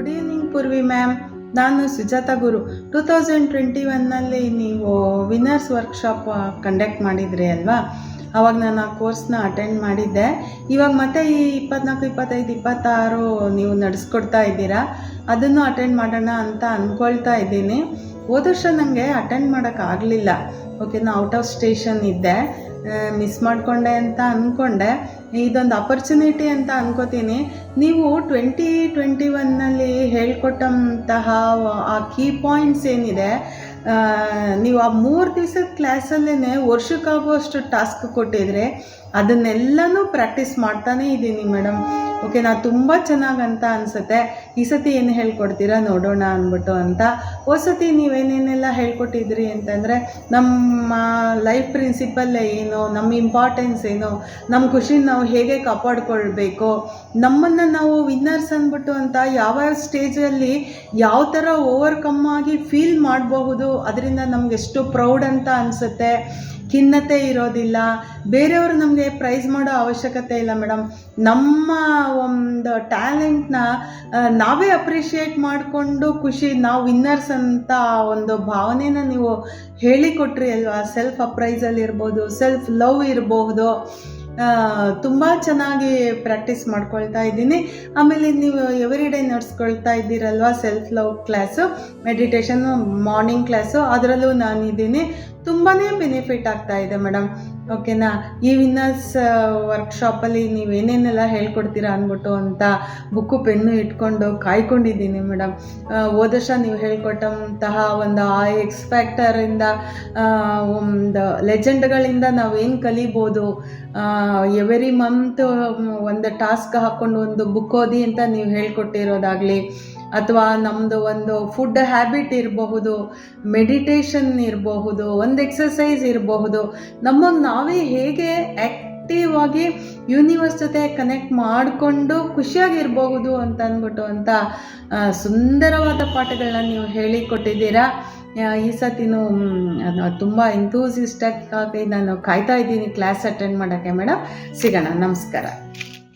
Good evening Purvi ma'am ನಾನು Sujatha Guru. Two thousand twenty ಒನ್ನಲ್ಲಿ ನೀವು ವಿನ್ನರ್ಸ್ ವರ್ಕ್ಶಾಪ್ ಕಂಡಕ್ಟ್ ಮಾಡಿದ್ರಿ ಅಲ್ವಾ? ಅವಾಗ ನಾನು ಆ ಕೋರ್ಸ್ನ ಅಟೆಂಡ್ ಮಾಡಿದ್ದೆ. ಇವಾಗ ಮತ್ತೆ ಈ ಇಪ್ಪತ್ನಾಲ್ಕು, ಇಪ್ಪತ್ತೈದು, ಇಪ್ಪತ್ತಾರು ನೀವು ನಡೆಸ್ಕೊಡ್ತಾ ಇದ್ದೀರಾ? ಅದನ್ನು ಅಟೆಂಡ್ ಮಾಡೋಣ ಅಂತ ಅಂದ್ಕೊಳ್ತಾ ಇದ್ದೀನಿ. ಹೋದ ವರ್ಷ ನನಗೆ ಅಟೆಂಡ್ ಮಾಡೋಕ್ಕಾಗಲಿಲ್ಲ ಓಕೆ ನಾನು ಔಟ್ ಆಫ್ ಸ್ಟೇಷನ್ ಇದ್ದೆ. ಮಿಸ್ ಮಾಡಿಕೊಂಡೆ ಅಂತ ಅಂದ್ಕೊಂಡೆ ಇದೊಂದು ಅಪರ್ಚುನಿಟಿ ಅಂತ ಅನ್ಕೋತೀನಿ. ನೀವು ಟ್ವೆಂಟಿ ಟ್ವೆಂಟಿ ಒನ್ನಲ್ಲಿ ಹೇಳ್ಕೊಟ್ಟಂತಹ, ಆ ಕೀ ಪಾಯಿಂಟ್ಸ್ ಏನಿದೆ ನೀವು ಆ ಮೂರು ದಿವಸದ ಕ್ಲಾಸಲ್ಲೇ ವರ್ಷಕ್ಕಾಗುವಷ್ಟು ಟಾಸ್ಕ್ ಕೊಟ್ಟಿದ್ರೆ, ಅದನ್ನೆಲ್ಲನೂ ಪ್ರಾಕ್ಟೀಸ್ ಮಾಡ್ತಾನೇ ಇದ್ದೀನಿ ಮೇಡಮ್ ಓಕೆ ನಾ ತುಂಬ ಅಂತ ಅನಿಸುತ್ತೆ. ಈ ಸತಿ ಏನು ಹೇಳ್ಕೊಡ್ತೀರಾ ನೋಡೋಣ ಅಂದ್ಬಿಟ್ಟು ಅಂತ. ಸತಿ ನೀವೇನೇನೆಲ್ಲ ಹೇಳ್ಕೊಟ್ಟಿದ್ರಿ ಅಂತಂದರೆ, ನಮ್ಮ ಲೈಫ್ ಪ್ರಿನ್ಸಿಪಲ್ ಏನು, ನಮ್ಮ ಇಂಪಾರ್ಟೆನ್ಸ್ ಏನು, ನಮ್ಮ ಖುಷಿ ನಾವು ಹೇಗೆ ಕಾಪಾಡ್ಕೊಳ್ಬೇಕು, ನಮ್ಮನ್ನು ನಾವು ವಿನ್ನರ್ಸ್ ಅಂದ್ಬಿಟ್ಟು ಅಂತ ಯಾವ ಸ್ಟೇಜಲ್ಲಿ ಯಾವ ಥರ ಓವರ್ಕಮ್ ಆಗಿ ಫೀಲ್ ಮಾಡಬಹುದು, ಅದರಿಂದ ನಮ್ಗೆ ಎಷ್ಟು ಪ್ರೌಡ್ ಅಂತ ಅನಿಸುತ್ತೆ. ಖಿನ್ನತೆ ಇರೋದಿಲ್ಲ. ಬೇರೆಯವರು ನಮಗೆ ಪ್ರೈಸ್ ಮಾಡೋ ಅವಶ್ಯಕತೆ ಇಲ್ಲ ಮೇಡಮ್ ನಮ್ಮ ಒಂದು ಟ್ಯಾಲೆಂಟ್ನ ನಾವೇ ಅಪ್ರಿಷಿಯೇಟ್ ಮಾಡಿಕೊಂಡು ಖುಷಿ, ನಾವು ವಿನ್ನರ್ಸ್ ಅಂತ ಒಂದು ಭಾವನೆನ ನೀವು ಹೇಳಿಕೊಟ್ರಿ ಅಲ್ವಾ? ಸೆಲ್ಫ್ ಅಪ್ರೈಸಲ್ ಇರ್ಬೋದು ಸೆಲ್ಫ್ ಲವ್ ಇರಬಹುದು ತುಂಬ ಚೆನ್ನಾಗಿ ಪ್ರಾಕ್ಟೀಸ್ ಮಾಡ್ಕೊಳ್ತಾ ಇದ್ದೀನಿ. ಆಮೇಲೆ ನೀವು ಎವ್ರಿ ಡೇ ನಡ್ಸ್ಕೊಳ್ತಾ ಇದ್ದೀರಲ್ವಾ? Self love class ಮೆಡಿಟೇಷನ್ನು morning class ಅದರಲ್ಲೂ ನಾನಿದ್ದೀನಿ. ತುಂಬಾ ಬೆನಿಫಿಟ್ ಆಗ್ತಾ ಇದೆ ಮೇಡಮ್ ಓಕೆನಾ ಈ ವಿನ್ನರ್ಸ್ ವರ್ಕ್ಶಾಪಲ್ಲಿ ನೀವೇನೇನೆಲ್ಲ ಹೇಳ್ಕೊಡ್ತೀರಾ ಅಂದ್ಬಿಟ್ಟು ಅಂತ ಬುಕ್ಕು, ಪೆನ್ನು ಇಟ್ಕೊಂಡು ಕಾಯ್ಕೊಂಡಿದ್ದೀನಿ ಮೇಡಮ್ ವರ್ಷ ನೀವು ಹೇಳ್ಕೊಟ್ಟಂತಹ ಒಂದು ಆ ಎಕ್ಸ್ ಫ್ಯಾಕ್ಟರಿಂದ ಒಂದು ಲೆಜೆಂಡ್ಗಳಿಂದ ನಾವೇನು ಕಲಿಬೋದು ಎವರಿ ಮಂತ್ ಒಂದು ಟಾಸ್ಕ್ ಹಾಕ್ಕೊಂಡು ಒಂದು ಬುಕ್ ಓದಿ ಅಂತ ನೀವು ಹೇಳ್ಕೊಟ್ಟಿರೋದಾಗಲಿ ಅಥವಾ ನಮ್ಮದು ಒಂದು ಫುಡ್ ಹ್ಯಾಬಿಟ್ ಇರಬಹುದು ಮೆಡಿಟೇಷನ್ ಇರಬಹುದು, ಒಂದು ಎಕ್ಸಸೈಸ್ ಇರಬಹುದು, ನಮ್ಮನ್ನು ನಾವೇ ಹೇಗೆ ಆ್ಯಕ್ಟಿವ್ ಆಗಿ ಯೂನಿವರ್ಸ್ ಜೊತೆ ಕನೆಕ್ಟ್ ಮಾಡಿಕೊಂಡು ಖುಷಿಯಾಗಿರಬಹುದು ಅಂತ ಅಂದ್ಬಿಟ್ಟು ಅಂತ ಸುಂದರವಾದ ಪಾಠಗಳನ್ನ ನೀವು ಹೇಳಿಕೊಟ್ಟಿದ್ದೀರಾ. ಈ ಸತಿನೂ ತುಂಬ ಇಂಥೂಸಿಸ್ಟಾಗಿ ನಾನು ಕಾಯ್ತಾ ಇದ್ದೀನಿ ಕ್ಲಾಸ್ ಅಟೆಂಡ್ ಮಾಡೋಕ್ಕೆ ಮೇಡಮ್ ಸಿಗೋಣ, ನಮಸ್ಕಾರ.